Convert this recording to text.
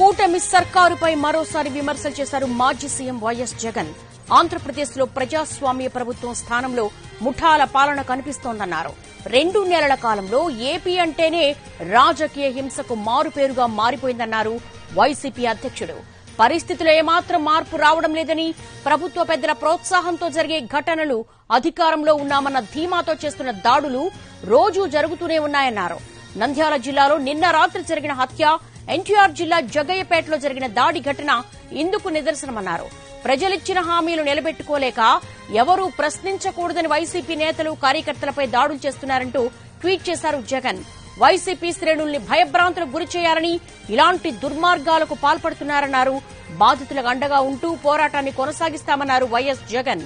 కూటమి సర్కారుపై మరోసారి విమర్శలు చేశారు మాజీ సీఎం వైఎస్ జగన్. ఆంధ్రప్రదేశ్లో ప్రజాస్వామ్య ప్రభుత్వం స్థానంలో ముఠాల పాలన కనిపిస్తోందన్నారు. రెండు నెలల కాలంలో ఏపీ అంటేనే రాజకీయ హింసకు మారుపేరుగా మారిపోయిందన్నారు వైసీపీ అధ్యక్షుడు. పరిస్థితులు ఏమాత్రం మార్పు రావడం లేదని ప్రభుత్వ పెద్దల ప్రోత్సాహంతో జరిగే ఘటనలు అధికారంలో ఉన్నామన్న ధీమాతో చేస్తున్న దాడులు రోజూ జరుగుతూనే ఉన్నాయన్నారు. నంద్యాల జిల్లాలో నిన్న రాత్రి జరిగిన హత్య ఎన్టీఆర్ జిల్లా జగయ్యపేటలో జరిగిన దాడి ఘటన ఇందుకు నిదర్శనమన్నారు. ప్రజలిచ్చిన హామీలు నిలబెట్టుకోలేక ఎవరూ ప్రశ్నించకూడదని వైసీపీ నేతలు కార్యకర్తలపై దాడులు చేస్తున్నారంటూ ట్వీట్ చేశారు జగన్. వైసీపీ శ్రేణుల్ని భయభ్రాంతులకు గురి చేయాలని ఇలాంటి దుర్మార్గాలకు పాల్పడుతున్నారన్నారు. బాధితులకు అండగా ఉంటూ పోరాటాన్ని కొనసాగిస్తామన్నారు వైఎస్ జగన్.